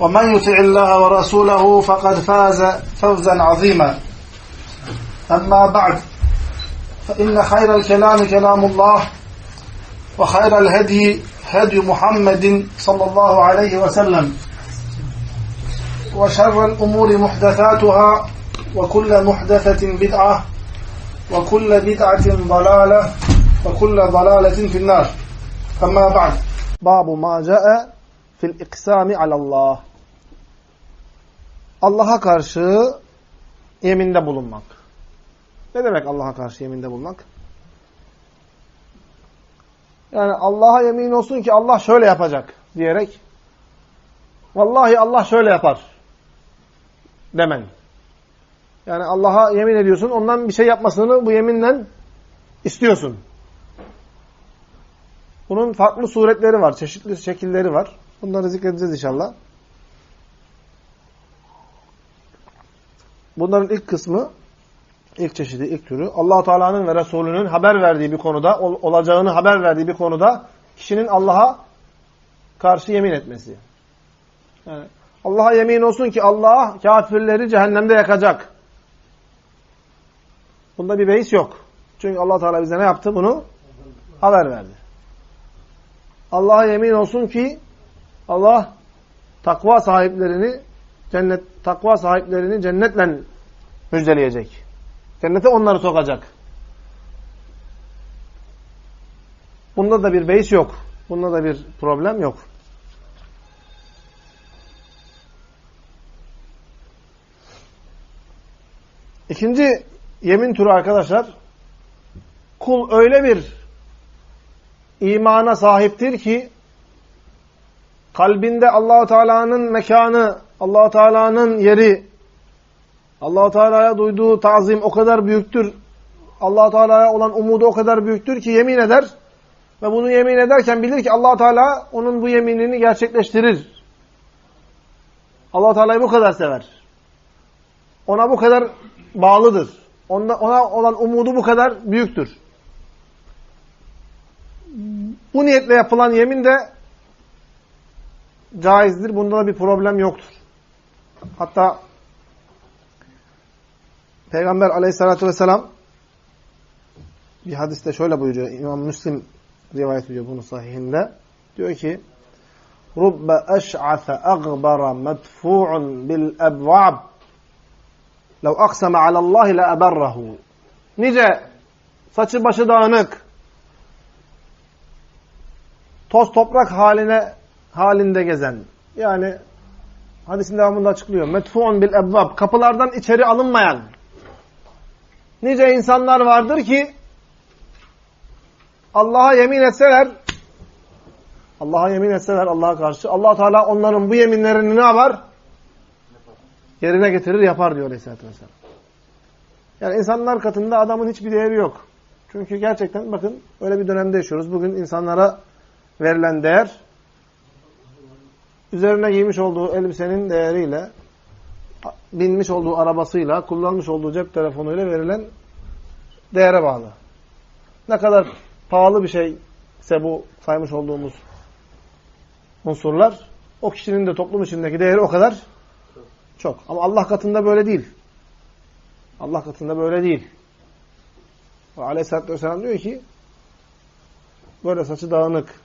ومن يطع الله ورسوله فقد فاز فوزا عظيما. أما بعد فإن خير الكلام كلام الله وخير الهدي هدي محمد صلى الله عليه وسلم وشر الأمور محدثاتها وكل محدثة بدعة وكل بدعة ضلالة وكل ضلالة في النار. أما بعد باب ما جاء fil iksami alallah. Allah'a karşı yeminde bulunmak. Ne demek Allah'a karşı yeminde bulunmak? Yani Allah'a yemin olsun ki Allah şöyle yapacak diyerek vallahi Allah şöyle yapar demen. Yani Allah'a yemin ediyorsun, ondan bir şey yapmasını bu yeminle istiyorsun. Bunun farklı suretleri var, çeşitli şekilleri var. Bunları zikredeceğiz inşallah. Bunların ilk kısmı, ilk çeşidi, ilk türü allah Teala'nın ve Resulünün haber verdiği bir konuda, ol, olacağını haber verdiği bir konuda kişinin Allah'a karşı yemin etmesi. Yani Allah'a yemin olsun ki Allah kafirleri cehennemde yakacak. Bunda bir beis yok. Çünkü allah Teala bize ne yaptı? Bunu haber verdi. Allah'a yemin olsun ki Allah takva sahiplerini cennet takva sahiplerini cennetle müjdeleyecek. Cennete onları sokacak. Bunda da bir beis yok. Bunda da bir problem yok. İkinci yemin türü arkadaşlar kul öyle bir imana sahiptir ki kalbinde Allahu Teala'nın mekanı, Allahu Teala'nın yeri, Allahu Teala'ya duyduğu tazim o kadar büyüktür. Allahu Teala'ya olan umudu o kadar büyüktür ki yemin eder ve bunu yemin ederken bilir ki Allahu Teala onun bu yeminini gerçekleştirir. Allahu Teala'yı bu kadar sever. Ona bu kadar bağlıdır. Ona, ona olan umudu bu kadar büyüktür. Bu niyetle yapılan yemin de caizdir. Bunda da bir problem yoktur. Hatta Peygamber aleyhissalatü vesselam bir hadiste şöyle buyuruyor. İmam Müslim rivayet ediyor bunu sahihinde. Diyor ki Rubbe eş'afe agbara medfu'un bil ebvab lev akseme alallahi le eberrahu Nice saçı başı dağınık toz toprak haline halinde gezen. Yani hadisin devamında açıklıyor. Metfu'un bil ebvab. Kapılardan içeri alınmayan. Nice insanlar vardır ki Allah'a yemin etseler Allah'a yemin etseler Allah'a karşı allah Teala onların bu yeminlerini ne yapar? Yerine getirir, yapar diyor Aleyhisselatü Vesselam. Yani insanlar katında adamın hiçbir değeri yok. Çünkü gerçekten bakın öyle bir dönemde yaşıyoruz. Bugün insanlara verilen değer üzerine giymiş olduğu elbisenin değeriyle, binmiş olduğu arabasıyla, kullanmış olduğu cep telefonuyla verilen değere bağlı. Ne kadar pahalı bir şeyse bu saymış olduğumuz unsurlar, o kişinin de toplum içindeki değeri o kadar çok. Ama Allah katında böyle değil. Allah katında böyle değil. Ve Aleyhisselatü Vesselam diyor ki, böyle saçı dağınık,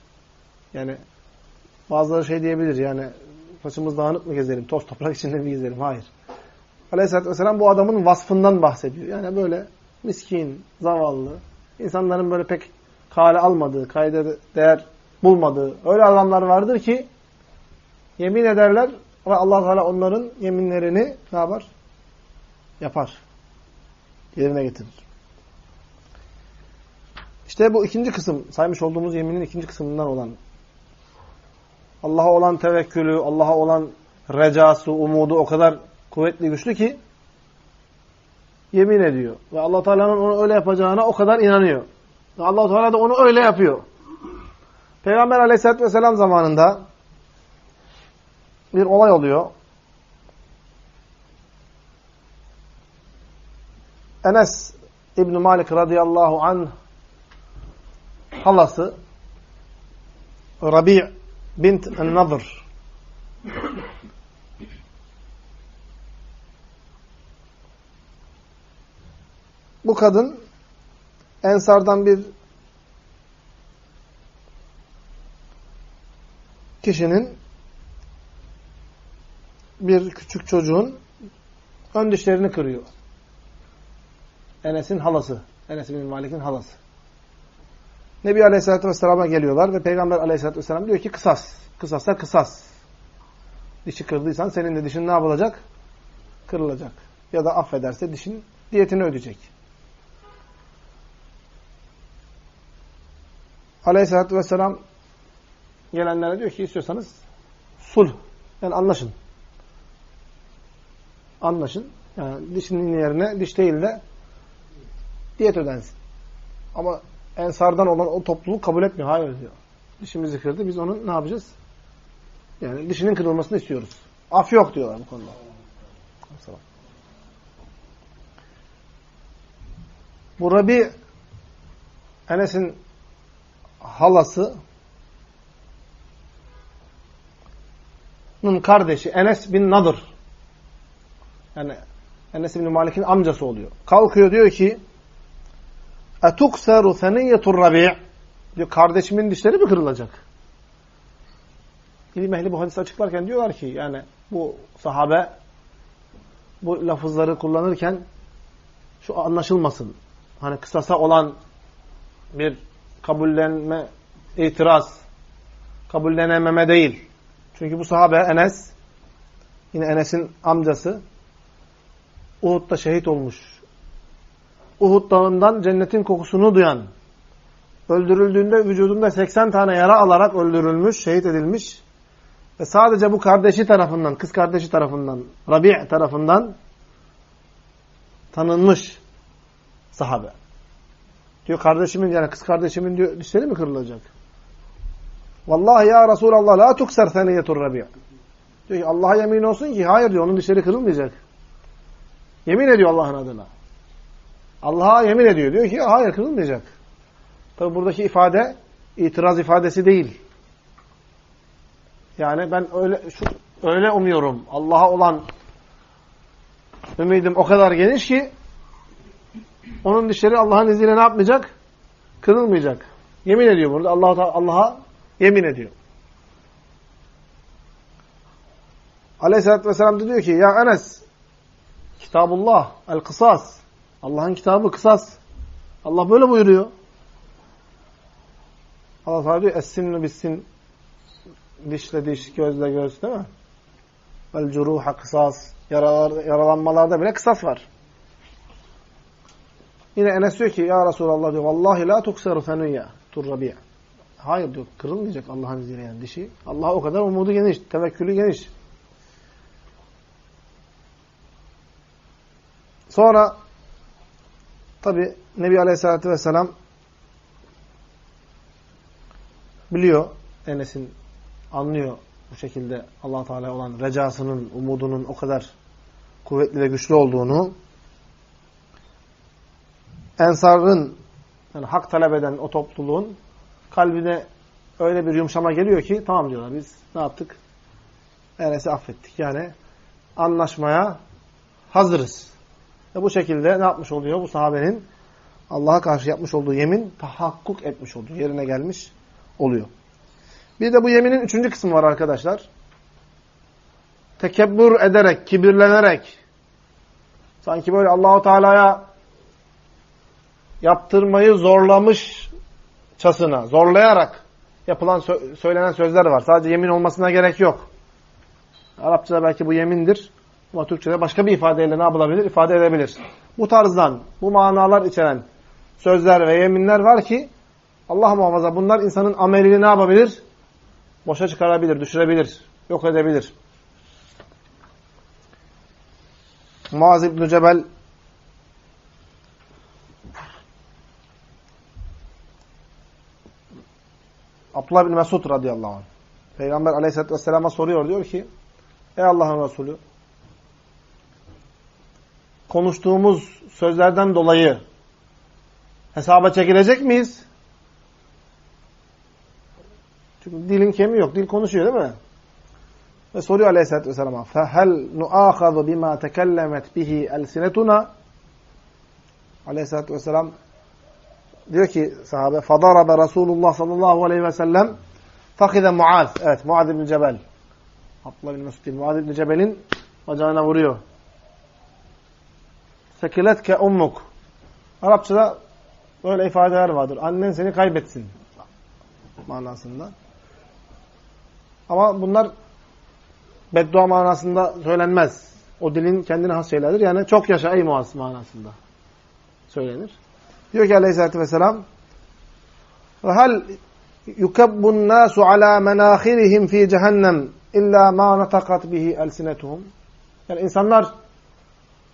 yani Bazıları şey diyebilir yani saçımız dağınık mı gezelim? Toz toprak içinde mi gezelim? Hayır. Aleyhisselatü Vesselam bu adamın vasfından bahsediyor. Yani böyle miskin, zavallı, insanların böyle pek kale almadığı, kayda değer bulmadığı öyle adamlar vardır ki yemin ederler ve allah Teala onların yeminlerini ne yapar? Yapar. Yerine getirir. İşte bu ikinci kısım, saymış olduğumuz yeminin ikinci kısmından olan Allah'a olan tevekkülü, Allah'a olan recası, umudu o kadar kuvvetli, güçlü ki yemin ediyor. Ve allah Teala'nın onu öyle yapacağına o kadar inanıyor. Ve allah Teala da onu öyle yapıyor. Peygamber aleyhissalatü vesselam zamanında bir olay oluyor. Enes İbn Malik radıyallahu anh halası Rabi' bint el-Nadr Bu kadın Ensardan bir kişinin bir küçük çocuğun ön dişlerini kırıyor. Enes'in halası. Enes bin Malik'in halası. Nebi Aleyhisselatü Vesselam'a geliyorlar ve Peygamber Aleyhisselatü Vesselam diyor ki kısas. Kısasa kısas. Dişi kırdıysan senin de dişin ne yapılacak? Kırılacak. Ya da affederse dişin diyetini ödeyecek. Aleyhisselatü Vesselam gelenlere diyor ki istiyorsanız sulh. Yani anlaşın. Anlaşın. Yani dişinin yerine diş değil de diyet ödensin. Ama ensardan olan o topluluk kabul etmiyor. Hayır diyor. Dişimizi kırdı. Biz onu ne yapacağız? Yani dişinin kırılmasını istiyoruz. Af yok diyorlar bu konuda. Bu Rabi Enes'in halası kardeşi Enes bin Nadır yani Enes bin Malik'in amcası oluyor. Kalkıyor diyor ki اَتُكْسَرُ ثَنِيَّةُ الرَّبِيعِ diyor kardeşimin dişleri mi kırılacak? İlim ehli bu hadisi açıklarken diyorlar ki yani bu sahabe bu lafızları kullanırken şu anlaşılmasın. Hani kısasa olan bir kabullenme, itiraz, kabullenememe değil. Çünkü bu sahabe Enes, yine Enes'in amcası, Uhud'da şehit olmuş. Uhud dağından cennetin kokusunu duyan, öldürüldüğünde vücudunda 80 tane yara alarak öldürülmüş, şehit edilmiş ve sadece bu kardeşi tarafından, kız kardeşi tarafından, Rabi' tarafından tanınmış sahabe. Diyor kardeşimin yani kız kardeşimin diyor dişleri mi kırılacak? Vallahi ya Resulallah la tukser seniyetur rabi'. Diyor Allah'a yemin olsun ki hayır diyor onun dişleri kırılmayacak. Yemin ediyor Allah'ın adına. Allah'a yemin ediyor. Diyor ki hayır kırılmayacak. Tabi buradaki ifade itiraz ifadesi değil. Yani ben öyle şu, öyle umuyorum. Allah'a olan ümidim o kadar geniş ki onun dişleri Allah'ın izniyle ne yapmayacak? Kırılmayacak. Yemin ediyor burada. Allah Allah'a yemin ediyor. Aleyhisselatü Vesselam da diyor ki ya Enes Kitabullah el-kısas Allah'ın kitabı kısas. Allah böyle buyuruyor. Allah Teala diyor es-sinnu bis-sin dişle diş, gözle göz değil mi? Vel curuha kısas. Yaralar, yaralanmalarda bile kısas var. Yine Enes diyor ki ya Resulallah diyor vallahi la tukseru fenüyya turrabi'a. Hayır diyor kırılmayacak Allah'ın izniyle yani dişi. Allah o kadar umudu geniş, tevekkülü geniş. Sonra tabi Nebi Aleyhisselatü Vesselam biliyor Enes'in anlıyor bu şekilde allah Teala olan recasının, umudunun o kadar kuvvetli ve güçlü olduğunu Ensar'ın yani hak talep eden o topluluğun kalbine öyle bir yumuşama geliyor ki tamam diyorlar biz ne yaptık? Enes'i affettik. Yani anlaşmaya hazırız. Ve bu şekilde ne yapmış oluyor? Bu sahabenin Allah'a karşı yapmış olduğu yemin tahakkuk etmiş oluyor. Yerine gelmiş oluyor. Bir de bu yeminin üçüncü kısmı var arkadaşlar. Tekebbür ederek, kibirlenerek Sanki böyle Allahu Teala'ya yaptırmayı zorlamışçasına, zorlayarak yapılan söylenen sözler var. Sadece yemin olmasına gerek yok. Arapçada belki bu yemindir. Ama Türkçe'de başka bir ifadeyle ne yapılabilir? İfade edebilir. Bu tarzdan, bu manalar içeren sözler ve yeminler var ki Allah muhafaza bunlar insanın amelini ne yapabilir? Boşa çıkarabilir, düşürebilir, yok edebilir. Muaz İbn-i Cebel Abdullah bin Mesud radıyallahu anh. Peygamber aleyhissalatü vesselam'a soruyor. Diyor ki Ey Allah'ın Resulü konuştuğumuz sözlerden dolayı hesaba çekilecek miyiz? Çünkü dilin kemiği yok. Dil konuşuyor değil mi? Ve soruyor aleyhissalatü vesselam'a فَهَلْ نُعَاخَذُ بِمَا تَكَلَّمَتْ بِهِ أَلْسِنَتُنَا Aleyhissalatü vesselam diyor ki sahabe فَضَرَبَ Resulullah sallallahu aleyhi ve sellem فَخِذَ Muaz. Evet Muaz bin Cebel. Abdullah bin Mesud değil. Muaz bin Cebel'in bacağına vuruyor. Sekiletke ummuk. Arapçada böyle ifadeler vardır. Annen seni kaybetsin manasında. Ama bunlar beddua manasında söylenmez. O dilin kendine has şeylerdir. Yani çok yaşa ey Muaz manasında söylenir. Diyor ki aleyhissalatü vesselam hal yukabbun nasu ala menahirihim fi cehennem illa ma natakat bihi elsinetuhum. Yani insanlar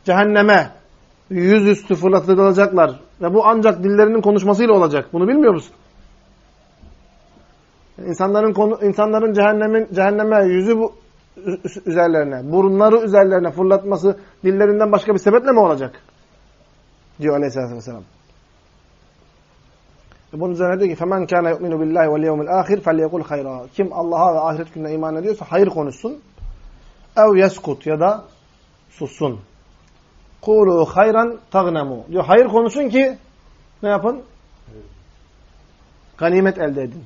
cehenneme yüzüstü fırlatılacaklar. Ve bu ancak dillerinin konuşmasıyla olacak. Bunu bilmiyor musun? İnsanların konu, insanların cehennemin cehenneme yüzü bu, üzerlerine, burunları üzerlerine fırlatması dillerinden başka bir sebeple mi olacak? Diyor Aleyhisselatü Vesselam. Bunun üzerine diyor ki فَمَنْ كَانَ يُؤْمِنُ بِاللّٰهِ وَالْيَوْمِ الْآخِرِ فَلْيَقُلْ خَيْرًا Kim Allah'a ve ahiret gününe iman ediyorsa hayır konuşsun. اَوْ yeskut ya da sussun. Kulu hayran tagnemu. Diyor hayır konuşun ki ne yapın? Ganimet elde edin.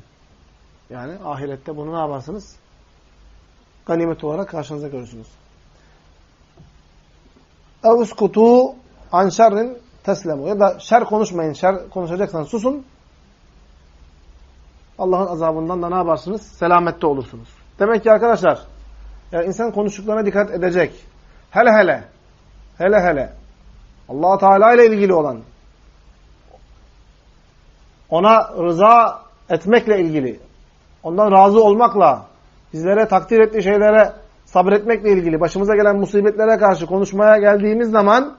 Yani ahirette bunu ne yaparsınız? Ganimet olarak karşınıza görürsünüz. Evskutu an şerrin teslemu. Ya da şer konuşmayın. Şer konuşacaksanız susun. Allah'ın azabından da ne yaparsınız? Selamette olursunuz. Demek ki arkadaşlar yani insan konuştuklarına dikkat edecek. Hele hele hele hele allah Teala ile ilgili olan ona rıza etmekle ilgili ondan razı olmakla bizlere takdir ettiği şeylere sabretmekle ilgili başımıza gelen musibetlere karşı konuşmaya geldiğimiz zaman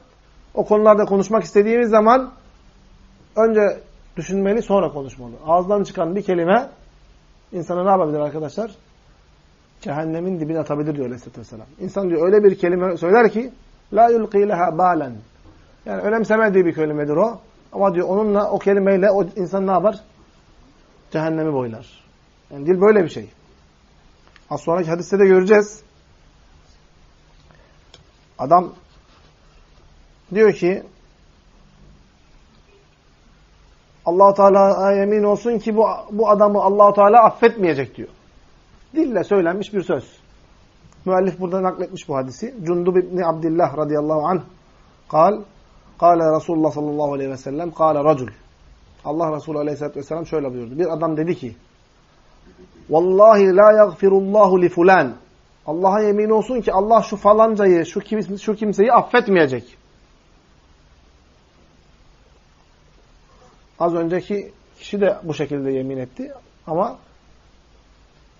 o konularda konuşmak istediğimiz zaman önce düşünmeli sonra konuşmalı. Ağızdan çıkan bir kelime insana ne yapabilir arkadaşlar? Cehennemin dibine atabilir diyor Aleyhisselatü Vesselam. İnsan diyor öyle bir kelime söyler ki la yulqi leha balen. Yani önemsemediği bir kelimedir o. Ama diyor onunla o kelimeyle o insan ne yapar? Cehennemi boylar. Yani dil böyle bir şey. Az sonraki hadiste de göreceğiz. Adam diyor ki allah Teala'ya yemin olsun ki bu, bu adamı allah Teala affetmeyecek diyor. Dille söylenmiş bir söz. Müellif burada nakletmiş bu hadisi. Cundub İbni Abdillah radıyallahu anh kal, kale Resulullah sallallahu aleyhi ve sellem kale racul. Allah Resulü aleyhissalatü vesselam şöyle buyurdu. Bir adam dedi ki Vallahi la yagfirullahu li fulan. Allah'a yemin olsun ki Allah şu falancayı, şu, kim, şu kimseyi affetmeyecek. Az önceki kişi de bu şekilde yemin etti. Ama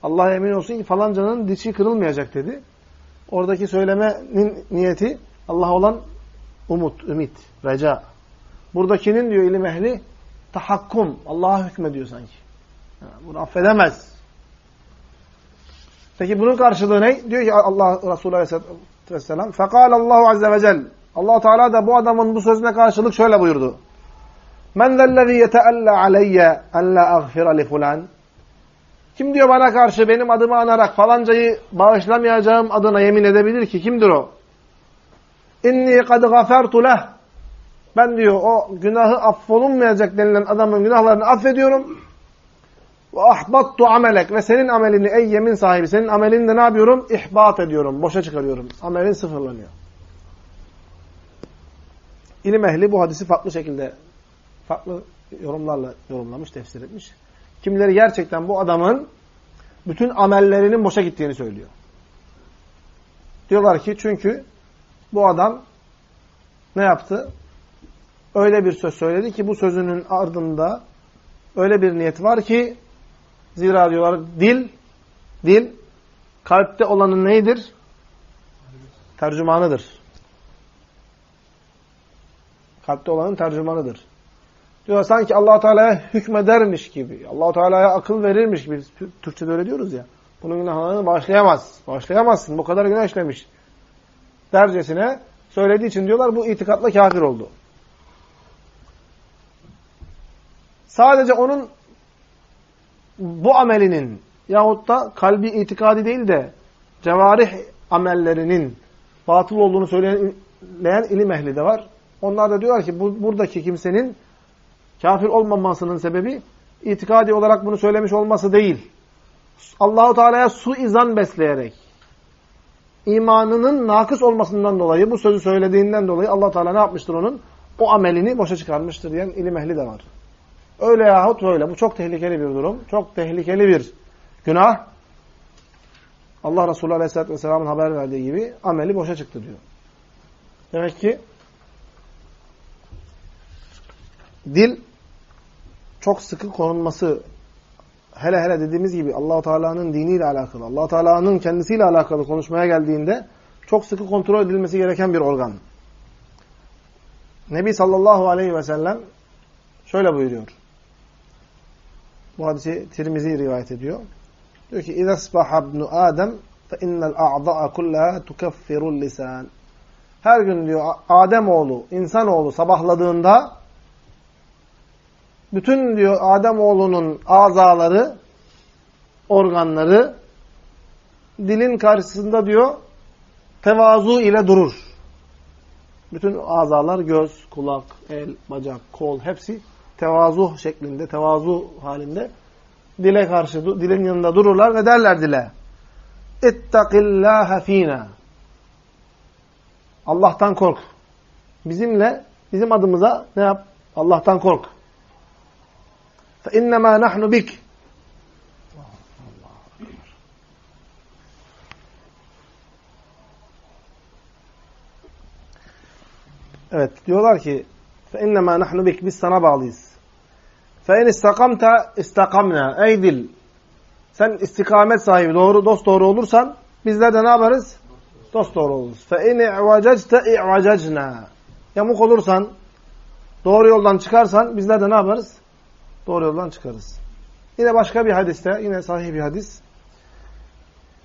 Allah'a yemin olsun ki falancanın dişi kırılmayacak dedi. Oradaki söylemenin niyeti Allah olan umut, ümit, reca. Buradakinin diyor ilim ehli tahakkum. Allah'a hükmediyor sanki. Bunu affedemez. Peki bunun karşılığı ne? Diyor ki Allah Resulü Aleyhisselatü Vesselam فَقَالَ Allahu Azze ve Celle allah Teala da bu adamın bu sözüne karşılık şöyle buyurdu. Men zellezî yeteella aleyye en la agfira li fulan. kim diyor bana karşı benim adımı anarak falancayı bağışlamayacağım adına yemin edebilir ki? Kimdir o? İnni kad gafertu leh. Ben diyor o günahı affolunmayacak denilen adamın günahlarını affediyorum. Ve ahbattu amelek. Ve senin amelini ey yemin sahibi senin amelini de ne yapıyorum? İhbat ediyorum. Boşa çıkarıyorum. Amelin sıfırlanıyor. ilim ehli bu hadisi farklı şekilde, farklı yorumlarla yorumlamış, tefsir etmiş. Kimileri gerçekten bu adamın bütün amellerinin boşa gittiğini söylüyor. Diyorlar ki çünkü bu adam ne yaptı? Öyle bir söz söyledi ki bu sözünün ardında öyle bir niyet var ki zira diyorlar dil dil kalpte olanın neydir? Tercümanıdır. Kalpte olanın tercümanıdır. Diyor sanki Allah Teala'ya hükmedermiş gibi, Allah Teala'ya akıl verirmiş gibi. Türkçe'de öyle diyoruz ya. Bunun günahlarını bağışlayamaz. Bağışlayamazsın. Bu kadar günah işlemiş. Dercesine söylediği için diyorlar bu itikatla kafir oldu. Sadece onun bu amelinin yahut da kalbi itikadi değil de cevarih amellerinin batıl olduğunu söyleyen ilim ehli de var. Onlar da diyorlar ki bu, buradaki kimsenin kafir olmamasının sebebi itikadi olarak bunu söylemiş olması değil. Allahu Teala'ya suizan besleyerek imanının nakıs olmasından dolayı bu sözü söylediğinden dolayı Allah Teala ne yapmıştır onun? O amelini boşa çıkarmıştır diyen ilim ehli de var. Öyle yahut böyle. Bu çok tehlikeli bir durum. Çok tehlikeli bir günah. Allah Resulü Aleyhisselatü Vesselam'ın haber verdiği gibi ameli boşa çıktı diyor. Demek ki dil çok sıkı korunması hele hele dediğimiz gibi Allahu Teala'nın diniyle alakalı, Allahu Teala'nın kendisiyle alakalı konuşmaya geldiğinde çok sıkı kontrol edilmesi gereken bir organ. Nebi sallallahu aleyhi ve sellem şöyle buyuruyor. Bu hadisi Tirmizi rivayet ediyor. Diyor ki: "İza asbaha ibnu Adem fe innel a'da'a kullaha tukaffiru'l lisan." Her gün diyor Adem oğlu, insan oğlu sabahladığında bütün diyor Adem oğlunun azaları, organları dilin karşısında diyor tevazu ile durur. Bütün azalar göz, kulak, el, bacak, kol hepsi tevazu şeklinde, tevazu halinde dile karşı, dilin yanında dururlar ve derler dile. İttakillâhe fînâ. Allah'tan kork. Bizimle, bizim adımıza ne yap? Allah'tan kork. فَاِنَّمَا نَحْنُ بِكْ Evet, diyorlar ki فَاِنَّمَا نَحْنُ بِكْ Biz sana bağlıyız. فَاِنْ اِسْتَقَمْتَ اِسْتَقَمْنَا Ey dil! Sen istikamet sahibi, doğru, dost doğru olursan bizler de ne yaparız? Dost doğru oluruz. فَاِنْ اِعْوَجَجْتَ اِعْوَجَجْنَا Yamuk olursan, doğru yoldan çıkarsan bizler de ne yaparız? Doğru yoldan çıkarız. Yine başka bir hadiste, yine sahih bir hadis.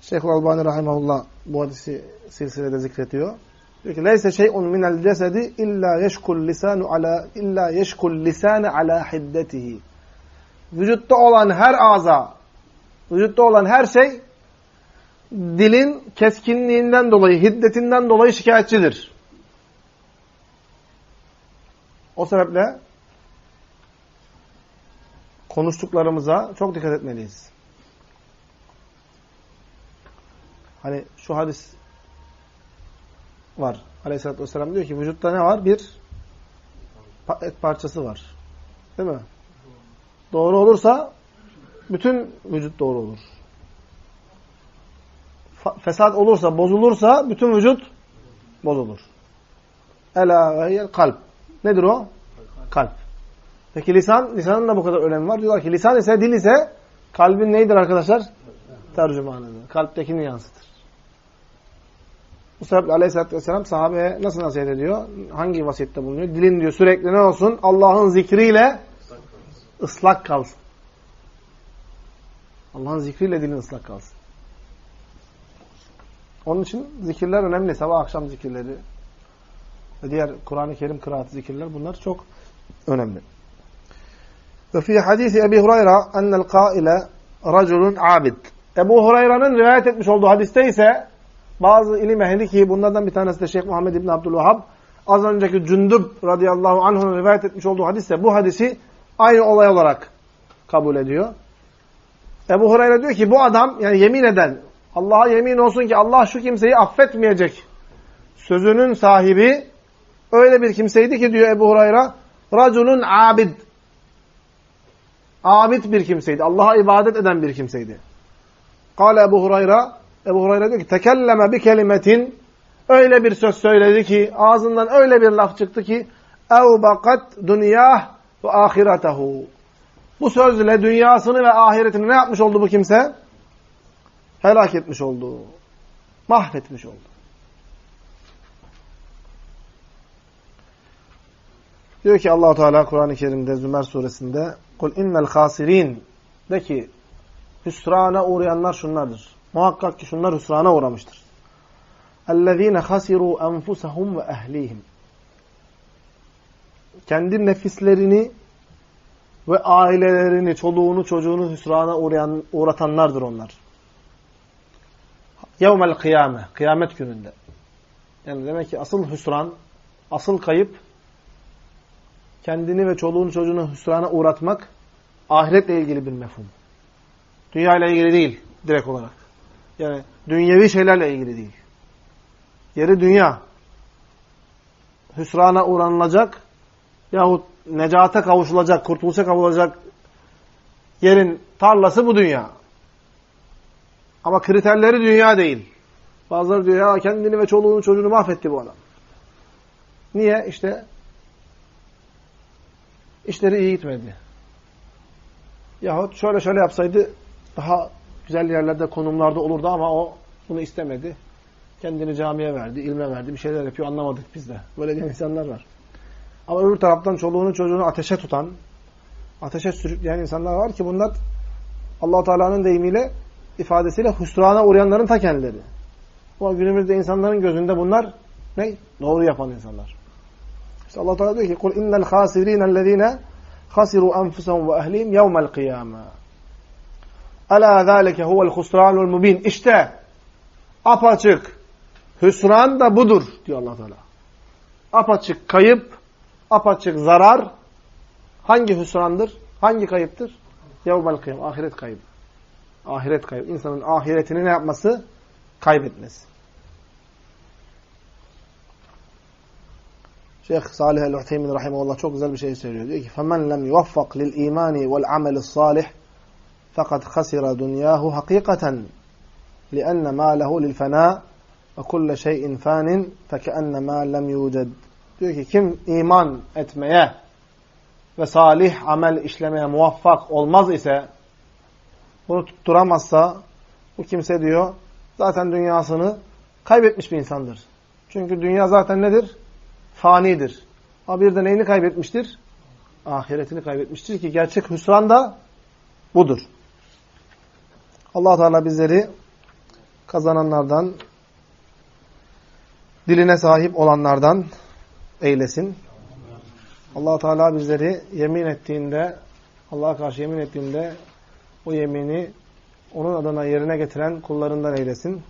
Şeyhul Albani Rahimahullah bu hadisi silsilede zikrediyor. Diyor ki leyse şey'un minel cesedi illa yeşkul lisanu ala illa yeşkul lisane ala hiddetihi. Vücutta olan her aza, vücutta olan her şey dilin keskinliğinden dolayı, hiddetinden dolayı şikayetçidir. O sebeple konuştuklarımıza çok dikkat etmeliyiz. Hani şu hadis var. Aleyhisselatü Vesselam diyor ki vücutta ne var? Bir et parçası var. Değil mi? Doğru olursa bütün vücut doğru olur. Fesat olursa, bozulursa bütün vücut bozulur. Ela ve kalp. Nedir o? Peki lisan, lisanın da bu kadar önemi var. Diyorlar ki lisan ise, dil ise kalbin neydir arkadaşlar? Tercümanıdır. Kalptekini yansıtır. Bu sebeple aleyhissalatü vesselam sahabeye nasıl nasihat ediyor? Hangi vasiyette bulunuyor? Dilin diyor sürekli ne olsun? Allah'ın zikriyle ıslak kalsın. Allah'ın zikriyle dilin ıslak kalsın. Onun için zikirler önemli. Sabah akşam zikirleri ve diğer Kur'an-ı Kerim kıraat zikirler bunlar çok önemli. Ve fi hadisi Ebi Hureyre ennel kaile raculun abid. Ebu Hureyre'nin rivayet etmiş olduğu hadiste ise bazı ilim ehli ki bunlardan bir tanesi de Şeyh Muhammed İbni Abdülvahhab az önceki Cündüb radıyallahu anh'ın rivayet etmiş olduğu hadiste bu hadisi aynı olay olarak kabul ediyor. Ebu Hureyre diyor ki bu adam yani yemin eden Allah'a yemin olsun ki Allah şu kimseyi affetmeyecek sözünün sahibi öyle bir kimseydi ki diyor Ebu Hurayra raculun abid. Abid bir kimseydi. Allah'a ibadet eden bir kimseydi. Kale Ebu Hurayra Ebu Hurayra diyor ki tekelleme bir kelimetin öyle bir söz söyledi ki ağzından öyle bir laf çıktı ki evbakat dünyah ve ahiretehu. Bu sözle dünyasını ve ahiretini ne yapmış oldu bu kimse? Helak etmiş oldu. Mahvetmiş oldu. Diyor ki Allahu Teala Kur'an-ı Kerim'de Zümer suresinde "Kul innel hasirin" de ki hüsrana uğrayanlar şunlardır. Muhakkak ki şunlar hüsrana uğramıştır. اَلَّذ۪ينَ خَسِرُوا أَنْفُسَهُمْ وَأَهْلِيهِمْ Kendi nefislerini ve ailelerini, çoluğunu, çocuğunu hüsrana uğrayan, uğratanlardır onlar. Yevmel kıyame, kıyamet gününde. Yani demek ki asıl hüsran, asıl kayıp, kendini ve çoluğunu, çocuğunu hüsrana uğratmak, ahiretle ilgili bir mefhum. Dünya ile ilgili değil, direkt olarak. Yani dünyevi şeylerle ilgili değil. Yeri dünya. Hüsrana uğranılacak yahut necate kavuşulacak, kurtuluşa kavuşulacak yerin tarlası bu dünya. Ama kriterleri dünya değil. Bazıları diyor ya kendini ve çoluğunu çocuğunu mahvetti bu adam. Niye? İşte işleri iyi gitmedi. Yahut şöyle şöyle yapsaydı daha güzel yerlerde, konumlarda olurdu ama o bunu istemedi. Kendini camiye verdi, ilme verdi, bir şeyler yapıyor anlamadık biz de. Böyle diyen insanlar var. Ama öbür taraftan çoluğunu çocuğunu ateşe tutan, ateşe sürükleyen insanlar var ki bunlar allah Teala'nın deyimiyle, ifadesiyle hüsrana uğrayanların ta kendileri. Ama günümüzde insanların gözünde bunlar ne? Doğru yapan insanlar. İşte Allah Teala diyor ki kul innel hasirinellezine hasiru enfusahum ve ehlihim yevmel kıyame. Ala zalike huvel husranul mubin. İşte apaçık hüsran da budur diyor Allah Teala. Apaçık kayıp, apaçık zarar hangi hüsrandır? Hangi kayıptır? Yevmel kıyam. Ahiret kaybı. Ahiret kaybı. İnsanın ahiretini ne yapması? Kaybetmesi. Şeyh Salih el-Uthaymin rahimahullah çok güzel bir şey söylüyor. Diyor ki: "Femen lem yuvaffak lil imani vel ameli salih fakat hasira dunyahu hakikaten mâlehu lil fena ve kulle şeyin fanin fekeennema lem yuced." Diyor ki kim iman etmeye ve salih amel işlemeye muvaffak olmaz ise bunu tutturamazsa bu kimse diyor zaten dünyasını kaybetmiş bir insandır. Çünkü dünya zaten nedir? Fanidir. Ama bir de neyini kaybetmiştir? Ahiretini kaybetmiştir ki gerçek hüsran da budur. allah Teala bizleri kazananlardan, diline sahip olanlardan eylesin. allah Teala bizleri yemin ettiğinde, Allah'a karşı yemin ettiğinde o yemini onun adına yerine getiren kullarından eylesin.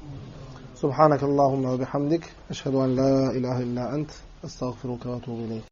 Subhanakallahumma ve bihamdik. Eşhedü en la ilahe illa ent. أستغفرك وأتوب إليك.